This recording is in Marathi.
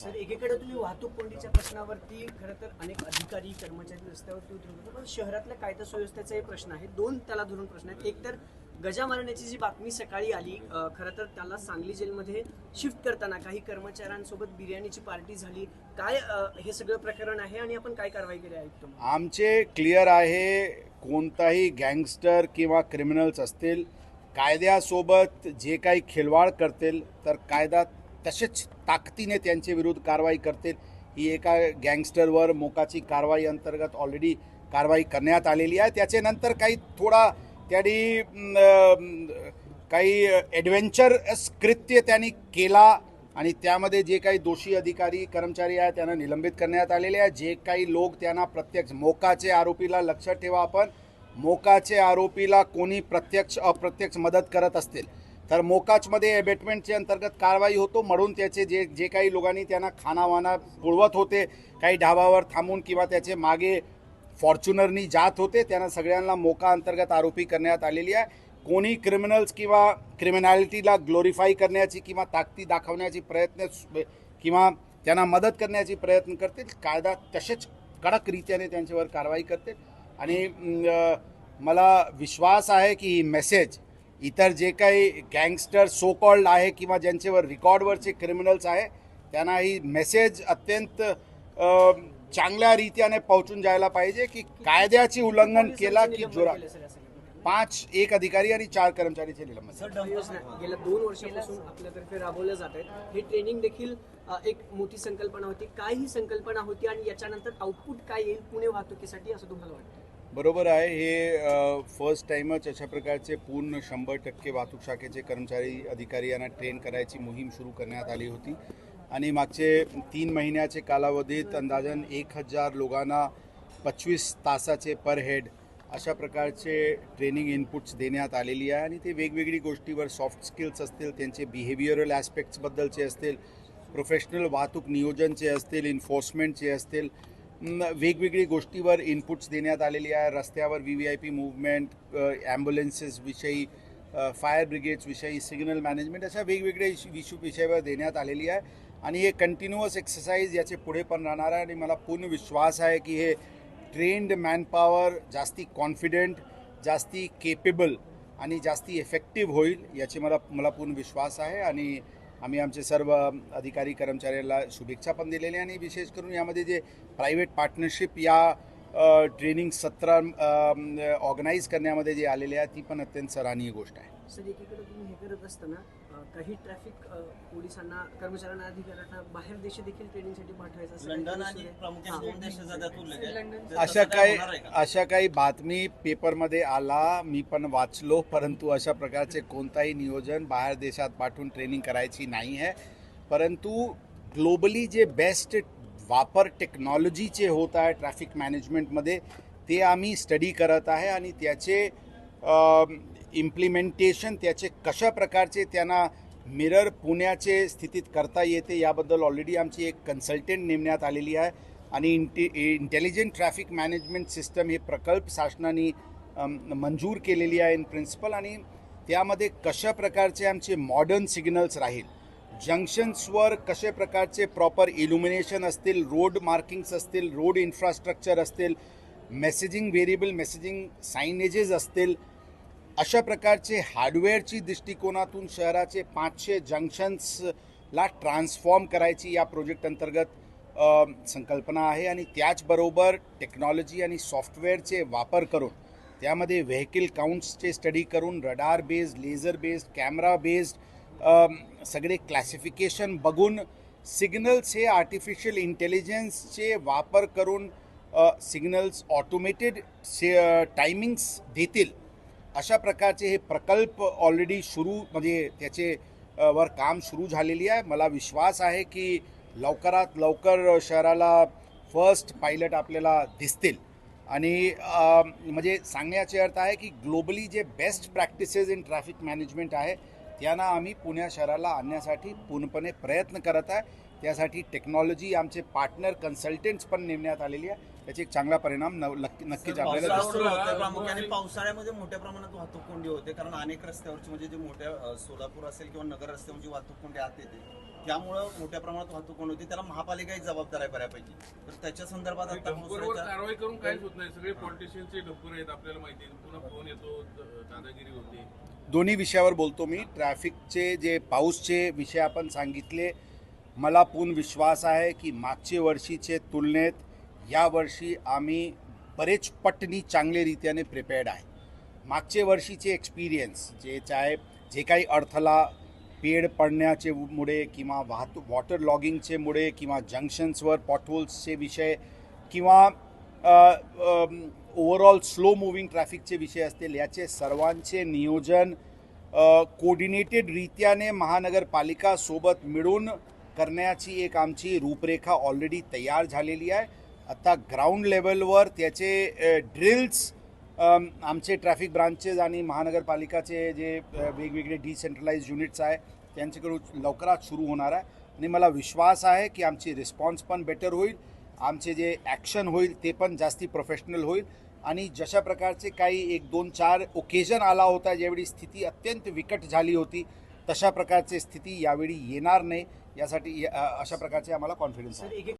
सर एकीकडे तुम्ही वाहतूक कोंडीच्या प्रश्नावरती खरं तर अनेक अधिकारी कर्मचारी रस्त्यावरती उतरत होते पण शहरातल्या कायदा सुव्यवस्थेचाही प्रश्न आहे. दोन त्याला धरून प्रश्न आहेत. एक तर गजा मारण्याची जी बातमी सकाळी आली खरं तर त्याला सांगली जेलमध्ये शिफ्ट करताना काही कर्मचाऱ्यांसोबत बिर्याणीची पार्टी झाली. काय हे सगळं प्रकरण आहे आणि आपण काय कारवाई केली आहे आमचे क्लिअर आहे कोणताही गँगस्टर किंवा क्रिमिनल्स असतील कायद्यासोबत जे काही खिलवाड करतील तर कायदा तसेच ताकदीने त्यांच्या विरुद्ध कारवाई करतील. ही एका गँगस्टरवर मोकाची कारवाई अंतर्गत ऑलरेडी कारवाई करण्यात आलेली आहे. त्याच्यानंतर काही थोडा त्यांनी काही ॲडव्हेंचरस कृत्य त्यांनी केला आणि त्यामध्ये जे काही दोषी अधिकारी कर्मचारी आहेत त्यांना निलंबित करण्यात आलेले आहे. जे काही लोक त्यांना प्रत्यक्ष मोकाचे आरोपीला लक्षात ठेवा आपण. मोकाचे आरोपीला कोणी प्रत्यक्ष अप्रत्यक्ष मदत करत असतील. तर मोकाचमध्ये एबेटमेंटचे अंतर्गत कारवाई होतो. म्हणून त्याचे जे जे काही लोकांनी त्यांना खानावाना पुळवत होते काही ढाबावर थांबून किंवा त्याचे मागे फॉर्च्युनरनी जात होते त्यांना सगळ्यांना मोका अंतर्गत आरोपी करण्यात आलेली आहे. कोणी क्रिमिनल्स किंवा क्रिमिनॅलिटीला ग्लोरीफाय करण्याची किंवा ताकदी दाखवण्याची प्रयत्न सु- किंवा त्यांना मदत करण्याची प्रयत्न करतील कायदा तसेच कडक रीतीने त्यांच्यावर कारवाई करतील. आणि मला विश्वास आहे की ही मेसेज इतर जे काही गँगस्टर सो कॉल्ड आहे किंवा ज्यांच्यावर रेकॉर्डवरचे क्रिमिनल्स आहे त्यांना ही मेसेज अत्यंत चांगल्या रीत्याने पोहोचून जायला पाहिजे की कायद्याची उल्लंघन केला की जोरा पाच एक अधिकारी आणि चार कर्मचारीचे गेल्या दोन वर्षापासून आपल्यातर्फे राबवल्या जात आहेत हे ट्रेनिंग देखील एक मोठी संकल्पना होती. काय ही संकल्पना होती आणि याच्यानंतर आउटपुट काय येईल पुणे वाहतुकीसाठी असं तुम्हाला वाटतं? बरोबर आहे. हे फर्स्ट टाईमच अशा प्रकारचे पूर्ण शंभर टक्के वाहतूक शाखेचे कर्मचारी अधिकारी यांना ट्रेन करायची मोहीम सुरू करण्यात आली होती. आणि मागचे तीन महिन्याचे कालावधीत अंदाजन एक हजार लोकांना पंचवीस तासाचे पर हेड अशा प्रकारचे ट्रेनिंग इनपुट्स देण्यात आलेली आहे. आणि ते वेगवेगळी गोष्टीवर सॉफ्ट स्किल्स असतील त्यांचे बिहेवियरल ॲस्पेक्ट्सबद्दलचे असतील प्रोफेशनल वाहतूक नियोजनचे असतील इन्फोर्समेंटचे असतील वेगवेगळी गोष्टीवर इनपुट्स देण्यात आलेली आहे. रस्त्यावर V V I P movement ॲम्ब्युलन्सेसविषयी fire ब्रिगेड्सविषयी सिग्नल मॅनेजमेंट अशा वेगवेगळ्या इशू विषयावर देण्यात आलेली आहे. आणि हे कंटिन्युअस एक्सरसाइज याचे पुढे पण राहणार आहे. आणि मला पूर्ण विश्वास आहे की हे ट्रेंड मॅनपॉवर जास्ती कॉन्फिडेंट जास्ती केपेबल आणि जास्ती इफेक्टिव्ह होईल याची मला मला पूर्ण विश्वास आहे. आणि आम्ही आमचे सर्व अधिकारी कर्मचाऱ्यांना शुभेच्छा पण दिलेल्या आणि विशेष करून यामध्ये जे प्रायव्हेट पार्टनरशिप या ट्रेनिंग सत्र ऑर्गनाईज करण्यामध्ये जे आलेले आहे ती पण अत्यंत सराहनीय गोष्ट आहे. सर एकीकडे तुम्ही हे करत असताना काही ट्रॅफिक पोलिसांना कर्मचाऱ्यांना अधिकाऱ्यांना बाहेर देश देखील ट्रेनिंगसाठी पाठवायचं अशा काही? अशा काही बातमी पेपरमध्ये आला मी पण वाचलो परंतु अशा प्रकारचे कोणताही नियोजन बाहेर देशात पाठवून ट्रेनिंग करायची नाही आहे. परंतु ग्लोबली जे बेस्ट वापर टेक्नॉलॉजीचे होत आहे ट्रॅफिक मॅनेजमेंटमध्ये ते आम्ही स्टडी करत आहे आणि त्याचे इम्प्लिमेंटेशन त्याचे कशा प्रकारचे त्यांना मिरर पुण्याचे स्थितीत करता येते याबद्दल ऑलरेडी आमची एक कन्सल्टंट नेमण्यात आलेली आहे. आणि इंटे इंटेलिजंट ट्रॅफिक मॅनेजमेंट सिस्टम हे प्रकल्प शासनाने मंजूर केलेली आहे इन प्रिन्सिपल आणि त्यामध्ये कशा प्रकारचे आमचे मॉडर्न सिग्नल्स राहील? जंक्शन्सवर कशा प्रकारचे प्रॉपर इल्युमिनेशन असतील? रोड मार्किंग्स असतील? रोड इन्फ्रास्ट्रक्चर असतील? मेसेजिंग व्हेरिएबल मेसेजिंग सायनेजेस असतील? अशा प्रकारचे हार्डवेअरची दृष्टिकोनातून शहराचे पाचशे जंक्शन्सला ट्रान्सफॉर्म करायची या प्रोजेक्ट अंतर्गत संकल्पना आहे आणि त्याचबरोबर टेक्नॉलॉजी आणि सॉफ्टवेअरचे वापर करून त्यामध्ये व्हेकल काउंट्सचे स्टडी करून radar based laser based camera based सगळे क्लासिफिकेशन बघून सिग्नल्स हे आर्टिफिशियल इंटेलिजन्सचे वापर करून सिग्नल्स ऑटोमेटेड से टायमिंग्स देतील अशा प्रकारचे हे प्रकल्प ऑलरेडी सुरू म्हणजे त्याचे वर काम सुरू झालेली आहे. मला विश्वास आहे की लवकरात लवकर शहराला फर्स्ट पायलट आपल्याला दिसतील. आणि म्हणजे सांगण्याचे अर्थ आहे की ग्लोबली जे best practices in traffic management आहे त्यांना आम्ही पुण्या शहराला आणण्यासाठी पूर्णपणे प्रयत्न करत आहे. त्यासाठी टेक्नॉलॉजी आमचे पार्टनर कन्सल्टंट्स पण नेमण्यात आलेली आहे. त्याचे एक चांगला परिणाम नक्कीच आपल्याला प्रामुख्याने पावसाळ्यामध्ये मोठ्या प्रमाणात वाहतूक कोंडी होते कारण अनेक रस्त्यावरची म्हणजे जे मोठ्या सोलापूर असेल किंवा नगर रस्त्यावरची वाहतूक कोंडी आत येते. त्यामुळं मोठ्या प्रमाणात वाहतूक होणं होती. त्याला महापालिकाही जबाबदार आहे बऱ्यापैकी. तर त्याच्या संदर्भात आता कारवाई करून काहीच होत नाही. सगळे पॉलिटिशियनचे डंपर आहेत आपल्याला माहिती आहे. पुन्हा फोन येतो द- दादागिरी होते. दोन्ही विषयावर बोलतो मी. ट्रॅफिकचे जे पाऊसचे विषय आपण सांगितले मला पूर्ण विश्वास आहे की मागच्या वर्षीचे तुलनेत यावर्षी आम्ही बरेच पटनी चांगले प्रिपेअर्ड आहे. मागच्या वर्षीचे एक्सपिरियन्स जे चाहे जे काही अडथळा पेड पडण्याचे मुळे किंवा वाहतूक वॉटर लॉगिंगचे मुळे किंवा जंक्शन्सवर पॉटहोल्सचे विषय किंवा ओव्हरऑल स्लो मुव्हिंग ट्रॅफिकचे विषय असतील याचे सर्वांचे नियोजन कोऑर्डिनेटेड रित्याने महानगरपालिकासोबत मिळून करण्याची एक आमची रूपरेखा ऑलरेडी तयार झालेली आहे. आता ग्राउंड लेवलवर त्याचे ड्रिल्स आमचे ट्रॅफिक ब्रांचेस आणि महानगरपालिकाचे जे वेगवेगळे डिसेंट्रलाइज युनिट्स आहे त्यांच्याकडून लवकरात सुरू होणार आहे. आणि मला विश्वास आहे की आमची रिस्पॉन्स पण बेटर होईल आमचे जे ॲक्शन होईल ते पण जास्ती प्रोफेशनल होईल. आणि जशा प्रकारचे काही एक दोन चार ओकेजन आला होता ज्यावेळी स्थिती अत्यंत विकट झाली होती तशा प्रकारची स्थिती यावेळी येणार नाही. यासाठी अशा प्रकारचे आम्हाला कॉन्फिडन्स आहे.